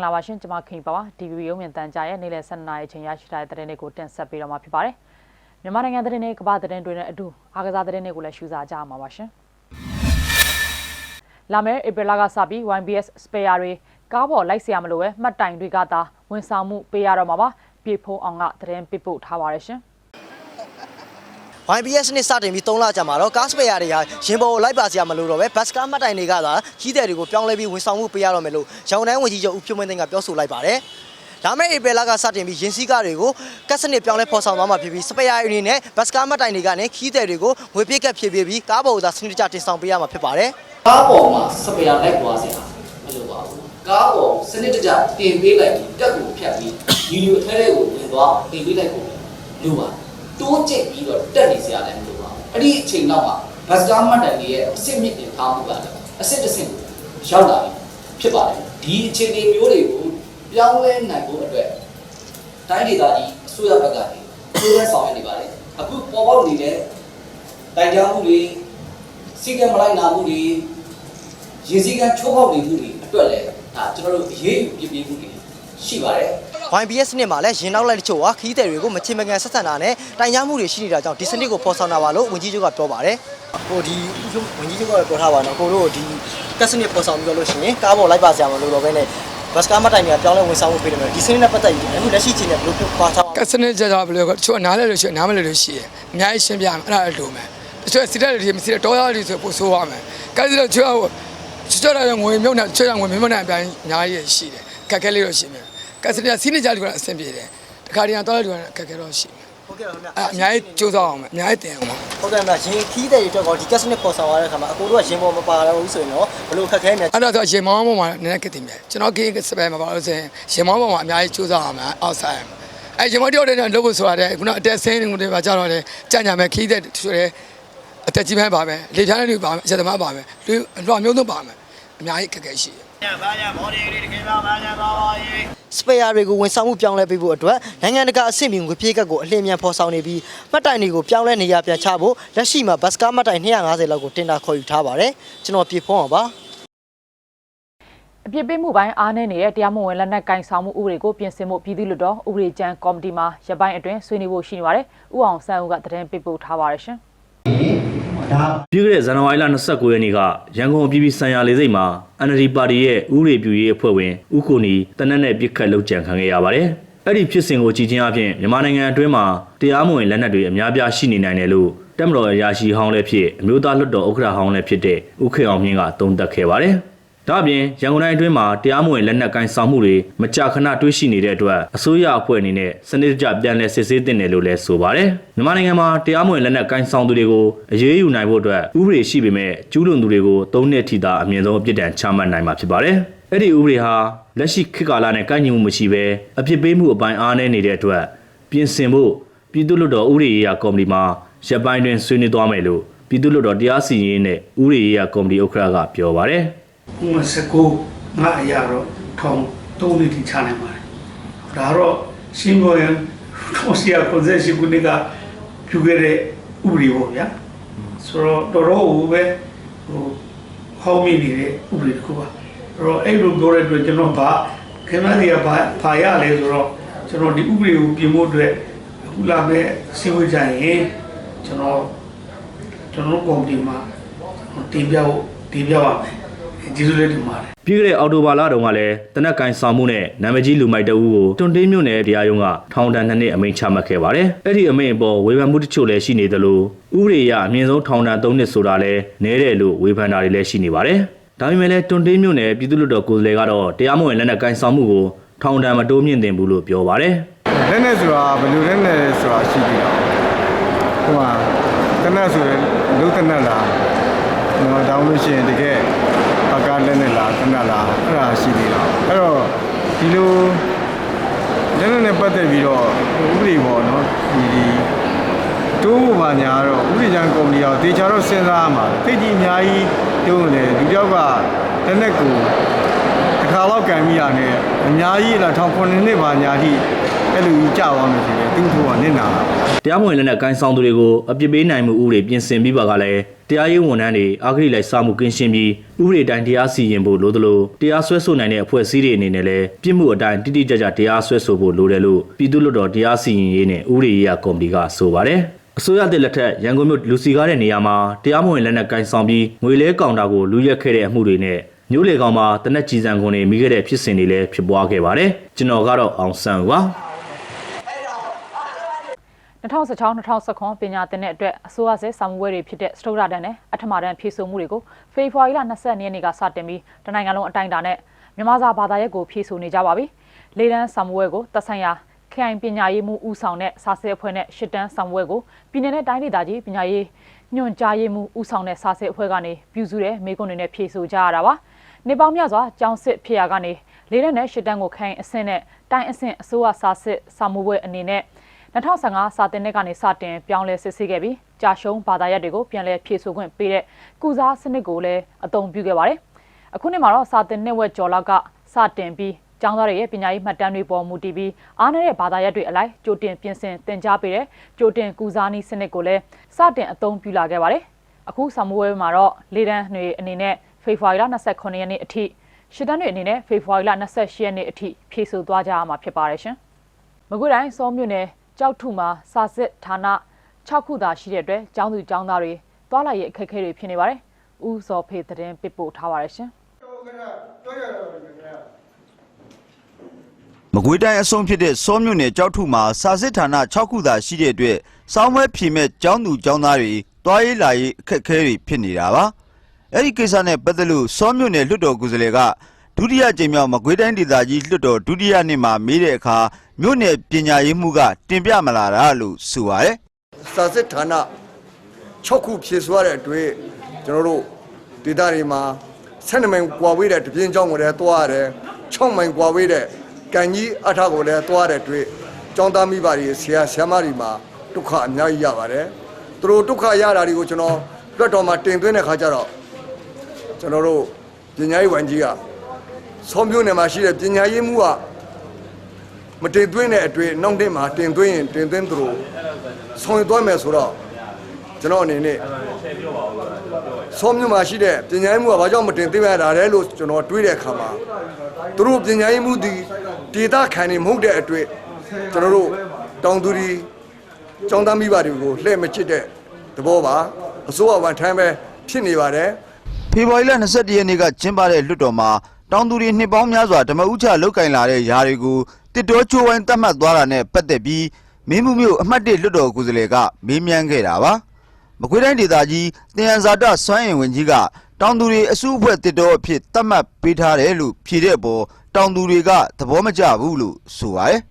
မင်္ဂလာပါရှင်ကျွန်မခင်ပါပါဒီဗီဒီယိုမြင်တန်ကြားရဲ့နေ့လယ်7နာရီအချိန်ရရှိထားတဲ့သတင်းတွေကိုတင်ဆက်ပေးတော့မှာဖြစ်ပါတယ်မြန်မာနိုင်ငံသတင်းတွေကမ္ဘာသတင်းတွေနဲ့အတူအားကစားသတင်းတွေကိုလည်းရှုစားကြရမှာပါရှင်လာမယ့်ဧပြီလကစပြီး YBS Spare တွေကားပေါ်လိုက်เสียမလို့ပဲမှတ်တိုင်တွေကသာဝန်ဆောင်မှုပေးရတော့မှာပါပြေဖုံးအောင်ကသတင်းပေးပို့ထားပါတယ်ရှင် YBS နဲ့စတင်ပြီး3လကြာမှာတော့ကားစပယ်ယာတွေကရင်ပေါ်ကိုလိုက်ပါစရာမလိုတော့ပဲဘတ်စကားမှတ်တိုင်တွေကသာကြီးတဲ့တွေကိုပြောင်းလဲပြီးဝန်ဆောင်မှုပေးရတော့မယ်လို့ရောင်တိုင်းဝန်ကြီးချုပ်ဦးဖြိုးမင်းသိန်းကပြောဆိုလိုက်ပါတယ်။ဒါမဲ့ဧပြီလကစတင်ပြီးရင်စည်းကားတွေကိုကတ်စနစ်ပြောင်းလဲဖော်ဆောင်သွားမှာဖြစ်ပြီးစပယ်ယာအနေနဲ့ဘတ်စကားမှတ်တိုင်တွေကနေခီးတဲ့တွေကိုငွေပြည့်ကပ်ဖြည့်ပေးပြီးကားပေါ်ကိုသာစနစ်တကျတင်ဆောင်ပေးရမှာဖြစ်ပါတယ်ကားပေါ်မှာစပယ်ယာလိုက်သွားစရာမလိုပါဘူးကားပေါ်စနစ်တကျတင်ပေးလိုက်ပြီးတက်ကိုဖြတ်ပြီးယူယူအထဲထဲကိုဝင်သွားတင်ပေးလိုက်ကိုလိုပါတိုး ကျစ်ပြီးတော့တက်နေစရာလည်းမလိုပါဘူးအဲ့ဒီအချိန်တော့မှဘတ်စကားမှတ်တိုင်တွေရဲ့အစစ်မြစ်တင်ထားမှုကလည်းအစစ်တစ်ဆင့်ကိုရောက်လာပြီဖြစ်ပါတယ်ဒီအခြေအနေမျိုးတွေကိုပြောင်းလဲနိုင်ဖို့အတွက်တိုင်းဒေသကြီးအစိုးရဘက်ကနေအစိုးရဆောင်ရွက်နေပါတယ်အခုပေါ်ပေါက်နေတဲ့တိုင်ကြားမှုတွေစီကံမလိုက်နာမှုတွေရေစည်းကမ်းချိုးဖောက်နေမှုတွေအတွက်လည်းဒါကျွန်တော်တို့အရေးယူပြပြမှုတွေရှိပါတယ် YBS နဲ့မှာလည်းရင်နောက်လိုက်တချို့ကခီးတဲ့တွေကိုမချင်မကန်ဆက်ဆံတာနဲ့တိုင်ကြားမှုတွေရှိနေတာကြောင့်ဒီစနစ်ကိုဖော်ဆောင်တာပါလို့ဝန်ကြီးချုပ်ကပြောပါတယ်။ဟိုဒီဝန်ကြီးချုပ်ကပြောထားပါတော့ကိုတို့ဒီကတ်စနစ်ဖော်ဆောင်ပြီးတော့လို့ရှိရင်ကားပေါ်လိုက်ပါစရာမလိုတော့ဘဲနဲ့ဘတ်စကားမတိုင်တွေကပြောင်းလဲဝန်ဆောင်မှုပေးတယ်မယ်ဒီစနစ်နဲ့ပတ်သက်ပြီးအခုလက်ရှိချိန်နဲ့ဘယ်လိုပြောပါထားကတ်စနစ်ကြကြဘယ်လိုကတချို့နားလဲလို့ရှိရင်နားမလဲလို့ရှိရင်အများကြီးရှင်းပြမယ်အဲ့ဒါလည်းလိုမယ်တချို့စီတက်တွေမစီတက်တော်ရတွေဆိုပို့ဆိုးရမယ်ကတ်စနစ်ချို့ချွတ်ချွတ်ရငွေမြုပ်နေချွတ်ရငွေမြုပ်နေအပိုင်းအများကြီးရှိတယ်ကက်ခဲလေးတော့ရှိမယ် ကတ်စနစ်စီးနေကြလို့ကအဆင်ပြေတယ်တခါတည်းကတော့လည်းကက်ခဲတော့ရှိမယ်ဟုတ်ကဲ့ပါခင်ဗျာအဲ့အများကြီးကြိုးစားအောင်မယ်အများကြီးတင်အောင်ပါဟုတ်ကဲ့ပါရင်ခီးတဲ့တွေအတွက်ကောဒီကတ်စနစ်ဖော်ဆောင်ရတဲ့အခါမှာအကိုတို့ကရင်ပေါ်မပါတော့ဘူးဆိုရင်တော့ဘယ်လိုခက်ခဲနေအဲ့ဒါဆိုရေမောင်းပေါ်မှာနည်းနည်းကတင်မယ်ကျွန်တော်ကိစပယ်မှာပါလို့ဆိုရင်ရေမောင်းပေါ်မှာအများကြီးကြိုးစားအောင်မယ်အောက်ဆိုင်အဲ့ရေမောင်းတယောက်တည်းနဲ့လုပ်ဖို့ဆိုရတယ်ခုနအတက်ဆင်းတွေပါကြတော့လေကြံ့ညာမယ်ခီးတဲ့ဆိုရဲအတက်ကြီးပိုင်းပါမယ်လေဖြားတွေပါမယ်အချက်သမားပါမယ်လူလွှမျိုးသုံးပါမယ်အများကြီးခက်ခဲရှိတယ်စပယ် ယာတွေကိုဝန်ဆောင်မှုပြောင်းလဲပေးဖို့အတွက်နိုင်ငံတကာအဆင့်မီငွေပြေးကပ်ကိုအလင်းမြန်ဖော်ဆောင်နေပြီးမှတ်တိုင်တွေကိုပြောင်းလဲနေရပြန်ချဖို့လက်ရှိမှာဘတ်စကားမှတ်တိုင်250လောက်ကိုတင်တာခေါ်ယူထားပါတယ်ကျွန်တော်ပြေဖုံးအောင်ပါအပြစ်ပေးမှုပိုင်းအားနည်းနေတဲ့တရားမဝင်လက်နက်ကင်ဆောင်မှုဥပဒေကိုပြင်ဆင်မှုပြည်သူ့လွှတ်တော်ဥပဒေကြမ်းကော်မတီမှရပိုင်းအတွင်းဆွေးနွေးဖို့ရှိနေပါတယ်။ဥအောင်ဆန်းဦးကသတင်းပေးပို့ထားပါတယ်ရှင်။ ပြီးခဲ့တဲ့ဇန်နဝါရီလ29ရက်နေ့ကရန်ကုန်ပြည်ပြည်ဆိုင်ရာလေဆိပ်မှာ NLD ပါတီရဲ့ဥရေပြူရေးအဖွဲ့ဝင်ဦးကိုနီတနက်နဲ့ပြစ်ခတ်လုပ်ကြံခံခဲ့ရပါတယ်။အဲ့ဒီဖြစ်စဉ်ကိုကြည့်ချင်းအပြင်မြန်မာနိုင်ငံအတွင်းမှာတရားမဝင်လက်နက်တွေအများပြားရှိနေနိုင်တယ်လို့တက်မတော်ရာရှိဟောင်းလည်းဖြစ်အမျိုးသားလွှတ်တော်ဥက္ကဋ္ဌဟောင်းလည်းဖြစ်တဲ့ဦးခေအောင်မြင့်ကသုံးသပ်ခဲ့ပါတယ်။ ဒါ့အပြင်ရန်ကုန်တိုင်းအတွင်းမှာတရားမဝင်လက်နက်ကိုင်ဆောင်မှုတွေမကြာခဏတွေ့ရှိနေတဲ့အတွက်အစိုးရအဖွဲ့အနေနဲ့စနစ်တကျပြန်လည်စစ်ဆေးသင့်တယ်လို့လည်းဆိုပါတယ်။မြန်မာနိုင်ငံမှာတရားမဝင်လက်နက်ကိုင်ဆောင်သူတွေကိုအရေးယူနိုင်ဖို့အတွက်ဥပဒေရှိပေမဲ့ကျူးလွန်သူတွေကို၃နှစ်ထိသာအမြင့်ဆုံးအပြစ်ဒဏ်ချမှတ်နိုင်မှာဖြစ်ပါတယ်။အဲ့ဒီဥပဒေဟာလက်ရှိခေတ်ကာလနဲ့ကိုက်ညီမှုမရှိဘဲအပြစ်ပေးမှုအပိုင်းအားနည်းနေတဲ့အတွက်ပြင်ဆင်ဖို့ပြည်သူ့လွှတ်တော်ဥပဒေရေးရာကော်မတီမှရပ်ပိုင်းတွင်ဆွေးနွေးသွားမယ်လို့ပြည်သူ့လွှတ်တော်တရားစီရင်ရေးနဲ့ဥပဒေရေးရာကော်မတီဥက္ကဋ္ဌကပြောပါတယ်။ ဥပမာ19ငါအရာတော့ထောင်3နှစ်ထိချနိုင်ပါတယ်ဒါတော့ရှင်းပေါ်ရင်တော့ဆရာကိုယ်ဆက်ရှိခုနှစ်ကပြုခဲ့တဲ့ဥပဒေပေါ့ဗျာဆိုတော့တော်တော်ဟိုပဲဟိုဟောင်းမိနေတဲ့ဥပဒေတစ်ခုပါအဲ့တော့အဲ့လိုပြောတဲ့အတွက်ကျွန်တော်ဗာခင်ဗျားတွေကဗာဖာရလဲဆိုတော့ကျွန်တော်ဒီဥပဒေကိုပြင်ဖို့အတွက်အခုလာမဲ့စီဝေးကြရင်ကျွန်တော်ကျွန်တော်ကော်မတီမှာတင်ပြဖို့တင်ပြပါမယ် ကျေးဇူးလည်းတင်ပါတယ်ပြီးခဲ့တဲ့အော်တိုဘာလတုန်းကလည်းတနက်ကန်ဆောင်မှုနဲ့နာမည်ကြီးလူမိုက်တအူးကိုတွန်တင်းမြို့နယ်တရားရုံးကထောင်ဒဏ်နှစ်နှစ်အမိန့်ချမှတ်ခဲ့ပါတယ်။အဲ့ဒီအမိန့်အပေါ်ဝေဖန်မှုတချို့လည်းရှိနေသလိုဥပဒေအရအမြင့်ဆုံးထောင်ဒဏ်၃နှစ်ဆိုတာလည်းနည်းတယ်လို့ဝေဖန်တာတွေလည်းရှိနေပါတယ်။ဒါပေမဲ့လည်းတွန်တင်းမြို့နယ်ပြည်သူ့လွှတ်တော်ကိုယ်စားလှယ်ကတော့တရားမဝင်လက်နက်ကန်ဆောင်မှုကိုထောင်ဒဏ်မတိုးမြင့်သင့်ဘူးလို့ပြောပါတယ်။လက်နဲ့ဆိုတာဘယ်လိုလက်နဲ့လဲဆိုတာရှိပြီတော့ဟိုမှာတနက်ဆိုရင်လုံးတနက်လားတော့တောင်းလို့ရှိရင်တကယ်ပကား လက်နဲ့လားတနက်လားအဲ့ဒါရှိသေးတော့အဲ့တော့ဒီလိုလက်နဲ့နဲ့ပတ်သက်ပြီးတော့ဥပဒေပေါ့နော်ဒီဒီတိုးဖို့ပါညာတော့ဥပဒေချမ်းကုမ္ပဏီတော့တေချာတော့စဉ်းစားရမှာသိကြီးအများကြီးတိုးနေတယ်ဒီကြောက်ကလက်နဲ့ကိုတစ်ခါတော့ကန်မိရတယ်အများကြီးလားထောင်ခုနှစ်နှစ်ပါညာထိအဲ့လိုကြီးကြာသွားမယ်ဆိုရင်သူ့ဖို့ကနစ်နာတာတရားမဝင်လက်နက်ကိုင်ဆောင်သူတွေကိုအပြစ်ပေးနိုင်မှုဥပဒေပြင်ဆင်ပြီးပါကလည်း တတရားရေးဝန်ထမ်းတွေအာဂရိလိုက်စားမှုကင်းရှင်းပြီးဥပဒေတိုင်းတရားစီရင်ဖို့လိုသလိုတရားစွဲဆိုနိုင်တဲ့အဖွဲ့အစည်းတွေအနေနဲ့လည်းပြစ်မှုအတိုင်းတိတိကျကျတရားစွဲဆိုဖို့လိုတယ်လို့ပြည်သူ့လွှတ်တော်တရားစီရင်ရေးနဲ့ဥပဒေရေးရာကော်မတီကဆိုပါတယ်အစိုးရတဲ့လက်ထက်ရန်ကုန်မြို့လူစီကားတဲ့နေရာမှာတရားမဝင်လက်နက်ကင်ဆောင်ပြီးငွေလဲကောင်တာကိုလူရက်ခဲ့တဲ့အမှုတွေနဲ့မျိုးလေကောင်မှာတနက်ကြီးစံကုန်တွေမိခဲ့တဲ့ဖြစ်စဉ်တွေလည်းဖြစ်ပွားခဲ့ပါတယ်ကျွန်တော်ကတော့အောင်ဆန်းပါ 2016-2019ပညာသင်တဲ့အတွက်အစိုးရစစ်စာမှုဝဲတွေဖြစ်တဲ့စတုဒ္ဒတန်းနဲ့အထမတန်းဖြည့်ဆို့မှုတွေကိုဖေဖော်ဝါရီလ22ရက်နေ့ကစတင်ပြီးတနိုင်ငံလုံးအတိုင်းအတာနဲ့မြန်မာစာဘာသာရပ်ကိုဖြည့်ဆို့နေကြပါပြီ။လေးတန်းစာမှုဝဲကိုသက်ဆိုင်ရာခိုင်ပညာရေးမှုဦးဆောင်တဲ့စာစစ်အဖွဲ့နဲ့ရှစ်တန်းစာမှုဝဲကိုပြည်내နဲ့တိုင်းဒေသကြီးပညာရေးညွှန်ကြားရေးမှုဦးဆောင်တဲ့စာစစ်အဖွဲ့ကနေပြုစုတဲ့မိကွန်းတွေနဲ့ဖြည့်ဆို့ကြရတာပါ။နေပေါင်းများစွာကျောင်းစစ်ဖြစ်ရကနေလေးတန်းနဲ့ရှစ်တန်းကိုခိုင်အဆင့်နဲ့တိုင်းအဆင့်အစိုးရစာစစ်စာမှုဝဲအနေနဲ့ 2015စာတင်တဲ့ကနေစတင်ပြောင်းလဲစစ်ဆေးခဲ့ပြီးကြာရှုံးဘာသာရပ်တွေကိုပြန်လည်ဖြည့်ဆို့ခွင့်ပေးတဲ့ကုစားစနစ်ကိုလည်းအသုံးပြုခဲ့ပါတယ်။အခုနှစ်မှာတော့စာတင်နှစ်ဝက်ကျော်လောက်ကစတင်ပြီးကျောင်းသားတွေရဲ့ပညာရေးမှတ်တမ်းတွေပေါ်မူတည်ပြီးအားနည်းတဲ့ဘာသာရပ်တွေအလိုက်ကြိုတင်ပြင်ဆင်သင်ကြားပေးတဲ့ကြိုတင်ကုစားနည်းစနစ်ကိုလည်းစတင်အသုံးပြုလာခဲ့ပါတယ်။အခုစာမိုးဝဲမှာတော့လေတန်းတွေအနေနဲ့ဖေဖော်ဝါရီလ29ရက်နေ့အထိရှစ်တန်းတွေအနေနဲ့ဖေဖော်ဝါရီလ28ရက်နေ့အထိဖြည့်ဆို့သွားကြရမှာဖြစ်ပါတယ်ရှင်။မကွေးတိုင်းစောမြို့နယ် ကြောက်ထုမှာစာစစ်ဌာန6ခုသာရှိတဲ့အတွက်ကျောင်းသူကျောင်းသားတွေတွားလိုက်ရအခက်အခဲတွေဖြစ်နေပါတယ်။ဦးစောဖေသတင်းပစ်ပို့ထားပါတယ်ရှင်။မကွေးတိုင်းအဆုံးဖြစ်တဲ့စောမြို့နယ်ကြောက်ထုမှာစာစစ်ဌာန6ခုသာရှိတဲ့အတွက်စောင်းဝဲဖြေမဲ့ကျောင်းသူကျောင်းသားတွေတွားရေးလာရေးအခက်အခဲတွေဖြစ်နေတာပါအဲ့ဒီကိစ္စနဲ့ပတ်သက်လို့စောမြို့နယ်လွှတ်တော်ကိုယ်စားလှယ်က ဒုတိယကြိမ်မြောက်မကွေးတိုင်းဒေသကြီးလွှတ်တော်ဒုတိယနေ့မှာမေးတဲ့အခါမြို့နယ်ပညာရေးမှုကတင်ပြမလာတာလို့ဆိုပါတယ်စာစစ်ဌာန6ခုဖြည့်စွားတဲ့အတွက်ကျွန်တော်တို့ဒေသတွေမှာ12မိုင်ကွာဝေးတဲ့တပြင်းကျောင်းကိုလည်းတွားရတယ်6မိုင်ကွာဝေးတဲ့ကန်ကြီးအထကိုလည်းတွားတဲ့အတွက်ကျောင်းသားမိဘတွေဆရာဆရာမတွေမှာဒုက္ခအများကြီးရပါတယ်သူတို့ဒုက္ခရတာတွေကိုကျွန်တော်လွတ်တော်မှာတင်သွင်းတဲ့ခါကျတော့ကျွန်တော်တို့ပညာရေးဝန်ကြီးက ဆောမျိုးနယ်မှာရှိတဲ့ပညာရေးမှုကမတင်သွင်းတဲ့အတွက်နောက်နှစ်မှာတင်သွင်းရင်တင်သွင်းသူတို့ဆောင်ရွက်သွားမယ်ဆိုတော့ကျွန်တော်အနေနဲ့ဆောမြမှာရှိတဲ့ပညာရေးမှုကဘာကြောင့်မတင်သေးရတာလဲလို့ကျွန်တော်တွေးတဲ့အခါမှာသူတို့ပညာရေးမှုဒီဒေတာခံနေမဟုတ်တဲ့အတွက်ကျွန်တော်တို့တောင်သူတွေចောင်းသားမိဘတွေကိုလှည့်မချစ်တဲ့သဘောပါအစိုးရဝန်ထမ်းပဲဖြစ်နေပါတယ်ဖေဖော်ဝါရီလ22ရက်နေ့ကကျင်းပတဲ့လွှတ်တော်မှာ တောင်သူတွေနှစ်ပေါင်းများစွာဓမ္မဥချလောက်ကင်လာတဲ့ຢာတွေကိုတစ်တော်ချိုးဝိုင်းတတ်မှတ်သွားတာနဲ့ပတ်သက်ပြီးမင်းမှုမျိုးအမှတ်၁လွှတ်တော်ကိုယ်စားလှယ်ကမေးမြန်းခဲ့တာပါမကွေးတိုင်းဒေသကြီးတင်ရန်ဇာတစွမ်းရင်ဝင်ကြီးကတောင်သူတွေအစုအဖွဲ့တစ်တော်အဖြစ်တတ်မှတ်ပေးထားတယ်လို့ဖြေတဲ့အပေါ်တောင်သူတွေကသဘောမကျဘူးလို့ဆိုပါတယ်တော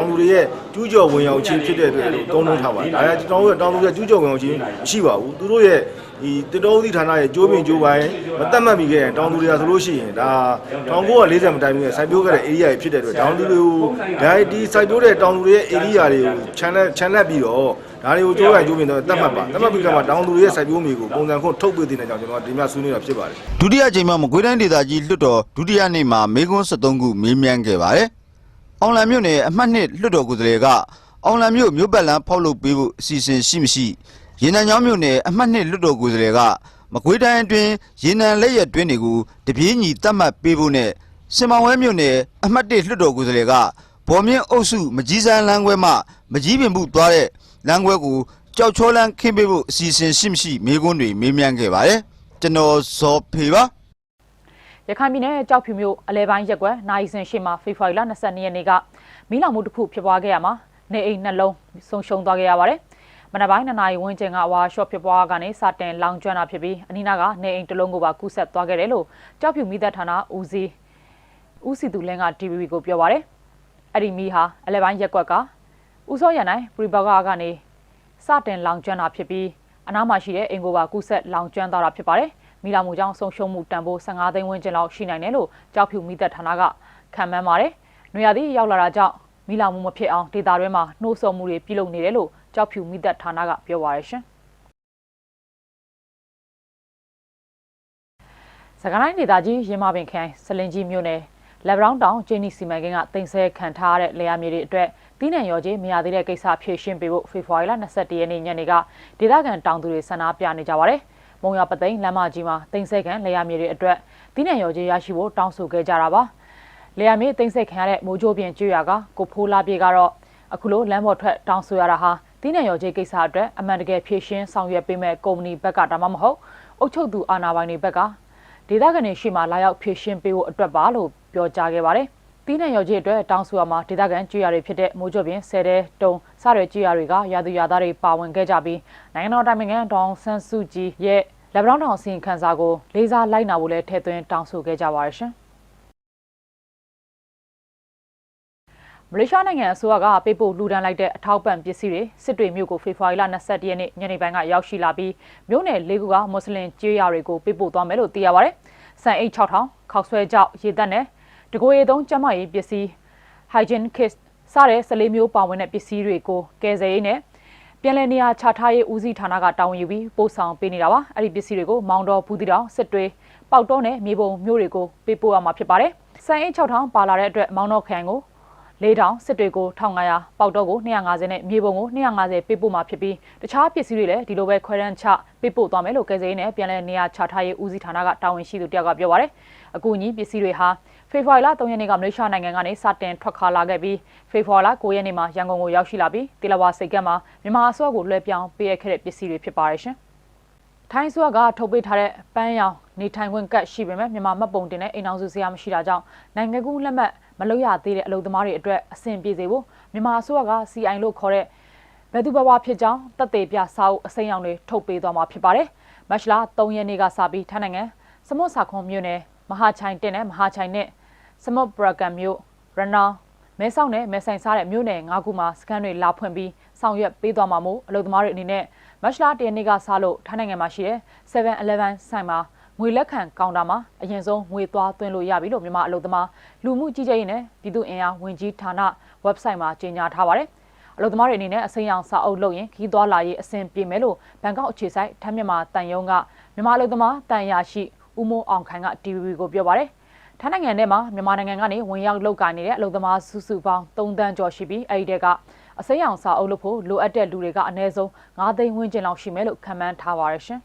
င်သူတွေရဲ့ကျူးကျော်ဝင်ရောက်ခြင်းဖြစ်တဲ့အတွက်တုံးလုံးထားပါတယ်။ဒါကကျွန်တော်တို့ရဲ့တောင်သူတွေကျူးကျော်ဝင်ရောက်ခြင်းမရှိပါဘူး။သူတို့ရဲ့ဒီတတော်ဦးစီးဌာနရဲ့ကျိုးပင်ကျိုးပိုင်းမတတ်မှတ်မိခဲ့ရင်တောင်သူတွေကဆိုလို့ရှိရင်ဒါ1940မတိုင်မီစိုက်ပျိုးခဲ့တဲ့ area တွေဖြစ်တဲ့အတွက်တောင်သူတွေကိုဒါဒီစိုက်ပျိုးတဲ့တောင်သူတွေရဲ့ area တွေကိုခြံလက်ခြံလက်ပြီးတော့ဒါတွေကိုကျိုးကန်ကျိုးပင်တော့တတ်မှတ်ပါ။တတ်မှတ်ပြီးတော့မှတောင်သူတွေရဲ့စိုက်ပျိုးမြေကိုပုံစံခွန်းထုတ်ပေးတဲ့ကြောင့်ကျွန်တော်ဒီမှာဆွေးနွေးတာဖြစ်ပါတယ်။ဒုတိယကြိမ်မှာမကွေးတိုင်းဒေသကြီးလွှတ်တော်ဒုတိယနေ့မှာမေကွန်း73ခုမေးမြန်းခဲ့ပါတယ်။ အောင်လံမြို့နယ်အမှတ်2လွှတ်တော်ကိုယ်စားလှယ်ကအောင်လံမြို့မြို့ပတ်လန်းဖောက်လုပ်ပေးဖို့အစီအစဉ်ရှိမရှိရေနံချောင်းမြို့နယ်အမှတ်2လွှတ်တော်ကိုယ်စားလှယ်ကမကွေးတိုင်းအတွင်းရေနံလက်ရက်တွင်းတွေကိုတပြေးညီတတ်မှတ်ပေးဖို့နဲ့စင်မောင်ဝဲမြို့နယ်အမှတ်1လွှတ်တော်ကိုယ်စားလှယ်ကဘော်မြင့်အုပ်စုမကြီးစန်းလမ်းခွဲမှမကြီးပင်မှုသွားတဲ့လမ်းခွဲကိုကြောက်ချောလန်းခင်းပေးဖို့အစီအစဉ်ရှိမရှိမေကွန်းတွေမေးမြန်းခဲ့ပါတယ်။ကျွန်တော်ဇော်ဖေပါ ရခိုင်ပြည်နယ်ကြောက်ဖြူမြို့အလဲပိုင်းရက်ကွက်နိုင်စင်ရှိမှာဖေဖော်ဝါရီလ22ရက်နေ့ကမီးလောင်မှုတစ်ခုဖြစ်ပွားခဲ့ရမှာနေအိမ်နှလုံးဆုံးရှုံးသွားခဲ့ရပါတယ်။မနက်ပိုင်း2နာရီဝန်းကျင်ကဝါရှော့ဖြစ်ပွားကနေစတင်လောင်ကျွမ်းတာဖြစ်ပြီးအနီးနားကနေအိမ်တစ်လုံးကိုပါကူးဆက်သွားခဲ့တယ်လို့ကြောက်ဖြူမိသက်ဌာနဦးစီးဦးစီသူလင်းက DVB ကိုပြောပါတယ်။အဲ့ဒီမီးဟာအလဲပိုင်းရက်ကွက်ကဦးစောရနိုင်ပရိဘဂကနေစတင်လောင်ကျွမ်းတာဖြစ်ပြီးအနားမှာရှိတဲ့အိမ်ကိုပါကူးဆက်လောင်ကျွမ်းသွားတာဖြစ်ပါတယ်။ မီလာမှုကြောင့်ဆုံးရှုံးမှုတန်ဖိုး15သိန်းဝန်းကျင်လောက်ရှိနိုင်တယ်လို့ကြောက်ဖြူမိသက်ဌာနကခံမှန်းပါတယ်။နွေရာသီရောက်လာတာကြောင့်မီလာမှုမဖြစ်အောင်ဒေတာတွင်းမှာနှိုးဆော်မှုတွေပြုလုပ်နေတယ်လို့ကြောက်ဖြူမိသက်ဌာနကပြောပါရရှင်။စကိုင်းဒေသကြီးရင်းမပင်ခရိုင်စလင်ကြီးမြို့နယ်လက်ဘရောင်းတောင်ကျင်းနီစီမံကိန်းကတင်ဆက်ခံထားရတဲ့လေယာမြေတွေအတွက်ပြီးနိုင်ရော်ကြီးမရသေးတဲ့ကိစ္စဖြေရှင်းပေးဖို့ဖေဖော်ဝါရီလ22ရက်နေ့ညနေကဒေသခံတောင်သူတွေဆန္ဒပြနေကြပါတယ်။ မုံရပသိမ်လမ်းမကြီးမှာတင်ဆက်ခံလေယာမြေတွေအတွက်တီးနှံရော်ကြီးရရှိဖို့တောင်းဆိုခဲ့ကြတာပါလေယာမြေတင်ဆက်ခံရတဲ့မိုးကြိုးပြင်ကျွော်ကကိုဖိုးလာပြေကတော့အခုလိုလမ်းပေါ်ထွက်တောင်းဆိုရတာဟာတီးနှံရော်ကြီးကိစ္စအတွက်အမှန်တကယ်ဖြည့်ရှင်းဆောင်ရွက်ပေးမဲ့ကုမ္ပဏီဘက်ကဒါမှမဟုတ်အုပ်ချုပ်သူအာဏာပိုင်တွေဘက်ကဒေသခံတွေရှိမှလာရောက်ဖြည့်ရှင်းပေးဖို့အတွက်ပါလို့ပြောကြားခဲ့ပါတယ်။ တီးနှံရော်ကြီးအတွက်တောင်းဆိုရမှာဒေသခံကျွော်တွေဖြစ်တဲ့မိုးကြိုးပြင်ဆယ်တဲတုံစတဲ့ကျွော်တွေကရာသူရာသားတွေပါဝင်ခဲ့ကြပြီးနိုင်ငံတော်တိုင်ပင်ခံဒေါအောင်ဆန်းစုကြည်ရဲ့လက်ဗရောင်းတောင်စီရင်ခန်းစာကိုလေးစားလိုက်နာဖို့လည်းထည့်သွင်းတောင်းဆိုခဲ့ကြပါရရှင်။မလေးရှားနိုင်ငံအစိုးရကပေးပို့လူဒန်းလိုက်တဲ့အထောက်ပံ့ပစ္စည်းတွေစစ်တွေမြို့ကိုဖေဖော်ဝါရီလ22ရက်နေ့ညနေပိုင်းကရောက်ရှိလာပြီးမြို့နယ်၄ခုကမွတ်စလင်ကျေးရွာတွေကိုပေးပို့သွားမယ်လို့သိရပါဗျ။စံအိတ်6000ခောက်ဆွဲကြောက်ရေတပ်နဲ့ တကိုရီသုံးကျန်းမာရေးပစ္စည်း hygiene kit စတဲ့14မျိုးပါဝင်တဲ့ပစ္စည်းတွေကိုကယ်ဆယ်ရေးနဲ့ပြန်လည်နေရာချထားရေးဦးစီးဌာနကတာဝန်ယူပြီးပို့ဆောင်ပေးနေတာပါအဲ့ဒီပစ္စည်းတွေကိုမောင်တော်ဘူးတီတောင်စစ်တွေပေါက်တော့နဲ့မြေပုံမျိုးတွေကိုပေးပို့ရမှာဖြစ်ပါတယ်စံအိတ်6000ပါလာတဲ့အတွက်မောင်တော်ခရိုင်ကို4000စစ်တွေကို1500ပေါက်တော့ကို250နဲ့မြေပုံကို250ပေးပို့မှာဖြစ်ပြီးတခြားပစ္စည်းတွေလည်းဒီလိုပဲခွဲရန်ချပေးပို့သွားမယ်လို့ကယ်ဆယ်ရေးနဲ့ပြန်လည်နေရာချထားရေးဦးစီးဌာနကတာဝန်ရှိသူတယောက်ကပြောပါတယ်အကူအညီပစ္စည်းတွေဟာ ဖေဖော်ဝါရီလ3ရက်နေ့ကမလေးရှားနိုင်ငံကနေစတင်ထွက်ခွာလာခဲ့ပြီးဖေဖော်ဝါရီလ9ရက်နေ့မှာရန်ကုန်ကိုရောက်ရှိလာပြီးတေလဝါစိတ်ကမ်းမှာမြန်မာအစိုးရကိုလွှဲပြောင်းပေးရခဲ့တဲ့ပစ္စည်းတွေဖြစ်ပါတယ်ရှင်။ထိုင်းအစိုးရကထုတ်ပေးထားတဲ့ပန်းရောင်နေထိုင်ခွင့်ကတ်ရှိပေမဲ့မြန်မာမှတ်ပုံတင်တဲ့အိမ်အောင်စုစရာမရှိတာကြောင့်နိုင်ငံကူးလက်မှတ်မလုပ်ရသေးတဲ့အလုပ်သမားတွေအတွက်အဆင်ပြေစေဖို့မြန်မာအစိုးရက CI လို့ခေါ်တဲ့ဘယ်သူဘဝဖြစ်ကြောင်းတက်သေးပြစာအုပ်အစိမ်းရောင်တွေထုတ်ပေးသွားမှာဖြစ်ပါတယ်။မတ်လ3ရက်နေ့ကစပြီးထိုင်းနိုင်ငံစမွတ်စာခွန်မြို့နယ်မဟာချိုင်တင်နဲ့မဟာချိုင်နဲ့ စမုတ်ပရကန်မြို့ရနောင်မဲဆောက်နဲ့မဲဆိုင်စားတဲ့မြို့နယ်၅ခုမှာစကန်တွေလာဖွင့်ပြီးဆောင်ရွက်ပေးသွားမှာမို့အလုပ်သမားတွေအနေနဲ့မတ်လ၁ရက်နေ့ကစလို့ထိုင်းနိုင်ငံမှာရှိတဲ့ 7-Eleven ဆိုင်မှာငွေလက်ခံကောင်တာမှာအရင်ဆုံးငွေသွားသွင်းလို့ရပြီလို့မြန်မာအလုပ်သမားလူမှုကြီးကြပ်ရေးနဲ့ပြည်သူ့အင်အားဝင်ကြီးဌာန website မှာကြေညာထားပါတယ်အလုပ်သမားတွေအနေနဲ့အစိမ်းရောင်စာအုပ်လုပ်ရင်ခီးသွားလာရေးအဆင်ပြေမယ်လို့ဘန်ကောက်အခြေစိုက်ထမ်းမြန်မာတန်ယုံကမြန်မာအလုပ်သမားတန်ရာရှိဦးမိုးအောင်ခိုင်က TVB ကိုပြောပါတယ်။ ထိုင်းနိုင်ငံထဲမှာမြန်မာနိုင်ငံကနေဝင်ရောက်လုပ်ကိုင်နေတဲ့အလုပ်သမားစုစုပေါင်း3တန်းကျော်ရှိပြီးအဲဒီတဲကအစိမ်းရောင်စာအုပ်လုပ်ဖို့လိုအပ်တဲ့လူတွေကအနည်းဆုံး9သိန်းဝန်းကျင်လောက်ရှိမယ်လို့ခန့်မှန်းထားပါရရှင်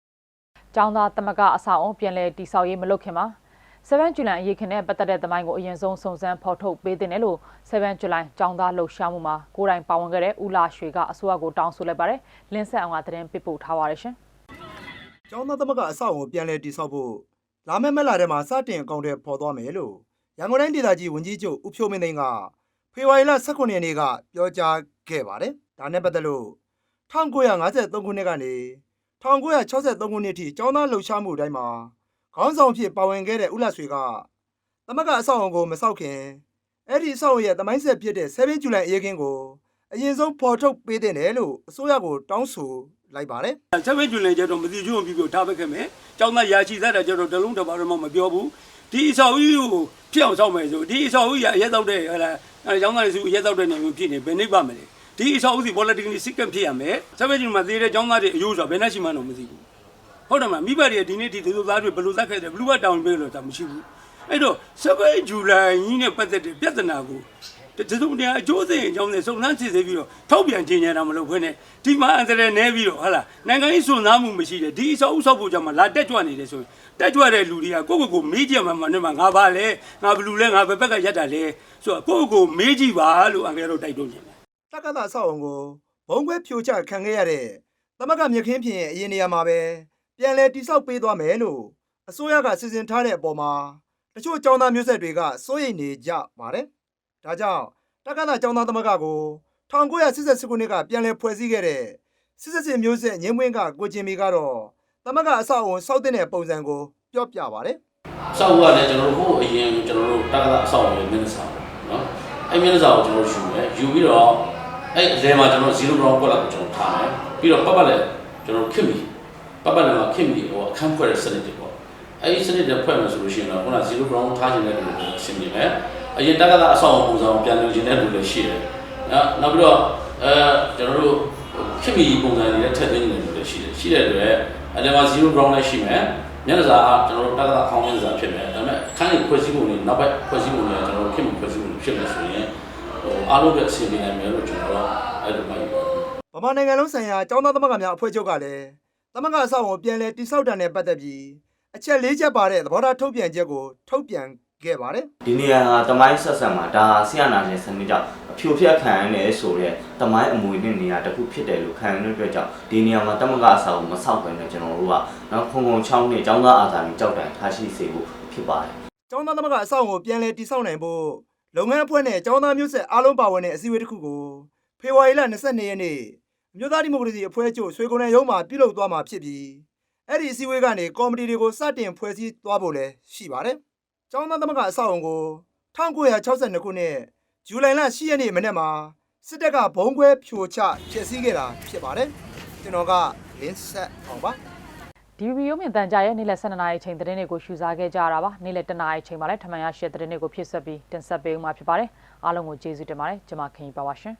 ။ကျောင်းသားတမကအဆောက်အုံပြန်လည်တည်ဆောက်ရေးမလုပ်ခင်မှာ7ဇူလိုင်အရေးခင်နဲ့ပတ်သက်တဲ့သမိုင်းကိုအရင်ဆုံးစုံစမ်းဖော်ထုတ်ပေးတဲ့လို့7ဇူလိုင်ကျောင်းသားလှုပ်ရှားမှုမှာကိုယ်တိုင်ပါဝင်ခဲ့တဲ့ဦးလာရွှေကအစိုးရကိုတောင်းဆိုလိုက်ပါတယ်။လင်းဆက်အောင်ကသတင်းပေးပို့ထားပါရရှင်။ကျောင်းသားသမဂ္ဂအဆောက်အုံပြန်လည်တည်ဆောက်ဖို့ လာမယ့်မက်လာထဲမှာစတင်အကောင့်တွေပေါ်သွားမယ်လို့ရန်ကုန်တိုင်းဒေသကြီးဝန်ကြီးချုပ်ဦးဖြိုးမင်းသိန်းကဖေဖော်ဝါရီလ18ရက်နေ့ကပြောကြားခဲ့ပါတယ်။ဒါနဲ့ပတ်သက်လို့1953ခုနှစ်ကနေ1963ခုနှစ်အထိကျောင်းသားလှုပ်ရှားမှုတိုင်းမှာခေါင်းဆောင်ဖြစ်ပါဝင်ခဲ့တဲ့ဦးလဆွေကသမဂ္ဂအဆောက်အုံကိုမဆောက်ခင်အဲ့ဒီအဆောက်အုံရဲ့တမိုင်းဆက်ဖြစ်တဲ့7ဇူလိုင်အရေးခင်းကိုအရင်ဆုံးဖော်ထုတ်ပေးတဲ့တယ်လို့အစိုးရကိုတောင်းဆို လိုက်ပါတယ်ဆက်ဝဲကျွလင်ကျတော့မတိကျွန်းပြီးပြီးထားပဲခဲ့မယ်။ကျောင်းသားရာချီသက်တာကျတော့တလုံးတစ်ပါတော့မှမပြောဘူး။ဒီအဆောက်အဦကိုဖြစ်အောင်ဆောက်မယ်ဆိုဒီအဆောက်အဦရရက်တော့တဲ့ဟလာအဲကျောင်းသားတွေစုရက်တော့တဲ့နေမျိုးဖြစ်နေဘယ်နှိပ်ပါမလဲ။ဒီအဆောက်အဦစီ politically စိတ်ကဖြစ်ရမယ်။ဆက်ဝဲကျွလင်မှာသေးတဲ့ကျောင်းသားတွေအယိုးဆိုတာဘယ်နှရှိမှတော့မသိဘူး။ဟုတ်တယ်မလားမိဘတွေဒီနေ့ဒီသူသားတွေဘယ်လိုသတ်ခဲ့တယ်ဘယ်လိုကတောင်းပေးလို့တာမရှိဘူး။အဲ့တော့ဆက်ဝဲဇူလိုင်ကြီးနဲ့ပတ်သက်တဲ့ပြဿနာကို ဒီလိုတရားအကျိုးသိရင်အကြောင်းနဲ့စုံစမ်းစစ်ဆေးပြီးတော့ထောက်ပြန်ခြင်းညာတာမလုပ်ခွင့်နဲ့ဒီမှာအန္တရာယ်နည်းပြီးတော့ဟာလာနိုင်ငံရေးစွန့်စားမှုမရှိတဲ့ဒီအဆောက်အဦဆောက်ဖို့ကြောင့်မလာတက်ကြွနေတယ်ဆိုရင်တက်ကြွတဲ့လူတွေကကိုယ့်ကိုယ်ကိုမေးကြည့်မှမှနဲ့မှငါပါလဲငါဘလူလဲငါဘယ်ဘက်ကရက်တာလဲဆိုတော့ကိုယ့်ကိုယ်ကိုမေးကြည့်ပါလို့အန်ကယ်တို့တိုက်တွန်းနေတယ်တက္ကသအဆောက်အုံကိုဘုံခွဲဖြိုချခံခဲ့ရတဲ့သမဂ္ဂမြခင်းဖြင့်အရင်နေရာမှာပဲပြန်လည်တိဆောက်ပေးသွားမယ်လို့အစိုးရကစီစဉ်ထားတဲ့အပေါ်မှာတချို့ចောင်းသားမျိုးဆက်တွေကစိုးရိမ်နေကြပါတယ်။ ဒါကြောင့်တက္ကသចောင်းသားသမဂ္ဂကို1988ခုနှစ်ကပြန်လည်ဖွဲ့စည်းခဲ့တဲ့စစ်စစ်စစ်မျိုးဆက်ငင်းဝင်းကကိုကျင်မီကတော့သမဂ္ဂအဆောက်အုံစောက်တဲ့ပုံစံကိုပြောပြပါတယ်အဆောက်အဦကလည်းကျွန်တော်တို့ဟိုအရင်ကျွန်တော်တို့တက္ကသအဆောက်အဦရဲ့မျက်နှာစာပေါ့နော်အဲ့မျက်နှာစာကိုကျွန်တော်တို့ယူမယ်ယူပြီးတော့အဲ့အလဲမှာကျွန်တော်0 ground ကွက်လာကိုကျွန်တော်ထားမယ်ပြီးတော့ပတ်ပတ်လည်းကျွန်တော်ခင်ပြီပတ်ပတ်လည်းမှာခင်ပြီဟိုအခန်းဖွဲ့တဲ့စနစ်တွေပေါ့အဲ့ဒီစနစ်တွေဖွဲ့မယ်ဆိုလို့ရှိရင်တော့ခုန0 ground ထားခြင်းတဲ့လူတွေအဆင်ပြေမယ် အရင်တက္ကသအဆောက်အဦပုံစံကိုပြန်လုပ်ခြင်းတဲ့လူတွေရှိတယ်နော်နောက်ပြီးတော့အဲကျွန်တော်တို့ခင်ပြီပုံစံတွေနဲ့ထည့်သွင်းနေတဲ့လူတွေရှိတယ်ရှိတဲ့အတွက်အဲ့ဒီမှာ0 ground လည်းရှိမယ်မျက်နှာစာကကျွန်တော်တို့တက္ကသခေါင်းမျက်နှာစာဖြစ်မယ်ဒါပေမဲ့အခန်းကြီးဖွဲ့စည်းပုံတွေနောက်ဘက်ဖွဲ့စည်းပုံတွေကကျွန်တော်တို့ခင်ဗျဖွဲ့စည်းပုံတွေဖြစ်မယ်ဆိုရင်ဟိုအားလုံးပဲအဆင်ပြေနိုင်မယ်လို့ကျွန်တော်တို့အဲ့လိုမှတ်ယူပါတယ်။ဗမာနိုင်ငံလုံးဆိုင်ရာចောင်းသားသမဂ္ဂများအဖွဲ့ချုပ်ကလည်းတသမဂအဆောက်အုံပြန်လည်တိစောက်တာနဲ့ပတ်သက်ပြီးအချက်၄ချက်ပါတဲ့သဘောထားထုတ်ပြန်ချက်ကိုထုတ်ပြန် ခဲ့ပါတယ်ဒီနေရာဟာတမိုင်းဆက်ဆက်မှာဒါဟာဆရာနာရှင်စနစ်ကြောင့်အဖြိုဖျက်ခံရနေဆိုတဲ့တမိုင်းအမွေနဲ့နေရာတစ်ခုဖြစ်တယ်လို့ခံရတဲ့အတွက်ကြောင့်ဒီနေရာမှာတမကအဆောက်အုံမဆောက်ဘဲနဲ့ကျွန်တော်တို့ကနော်ခုံခုံချောင်းနဲ့ចောင်းသားအာသာနဲ့ကြောက်တိုင်ထားရှိစေဖို့ဖြစ်ပါတယ်။ကျောင်းသားသမဂအဆောက်အုံကိုပြန်လည်တိစောက်နိုင်ဖို့လုပ်ငန်းအဖွဲ့နဲ့ကျောင်းသားမျိုးဆက်အားလုံးပါဝင်တဲ့အစည်းအဝေးတစ်ခုကိုဖေဖော်ဝါရီလ22ရက်နေ့အမျိုးသားဒီမိုကရေစီအဖွဲ့ချုပ်ဆွေးကုန်းနယ်ရုံးမှာပြုလုပ်သွားမှာဖြစ်ပြီးအဲ့ဒီအစည်းအဝေးကနေကော်မတီတွေကိုစတင်ဖွဲ့စည်းသွားဖို့လည်းရှိပါတယ်။ ကျောင်းသားသမဂအဆောက်အုံကို1962ခုနှစ်ဇူလိုင်လ10ရက်နေ့မနေ့မှာစစ်တပ်ကဘုံခွဲဖြိုချဖျက်ဆီးခဲ့တာဖြစ်ပါတယ်။ကျွန်တော်ကလင်းဆက်အောင်ပါဒီဗီယိုမြင်တန်ကြရဲ့နေ့လယ်12နာရီချိန်သတင်းတွေကိုရှုစားခဲ့ကြရတာပါနေ့လယ်1နာရီချိန်မှာလည်းထမှန်ရရှိတဲ့သတင်းတွေကိုဖြစ်ဆက်ပြီးတင်ဆက်ပေးဦးမှာဖြစ်ပါတယ်အားလုံးကိုကျေးဇူးတင်ပါတယ်ကျွန်မခင်ကြီးပါပါရှင်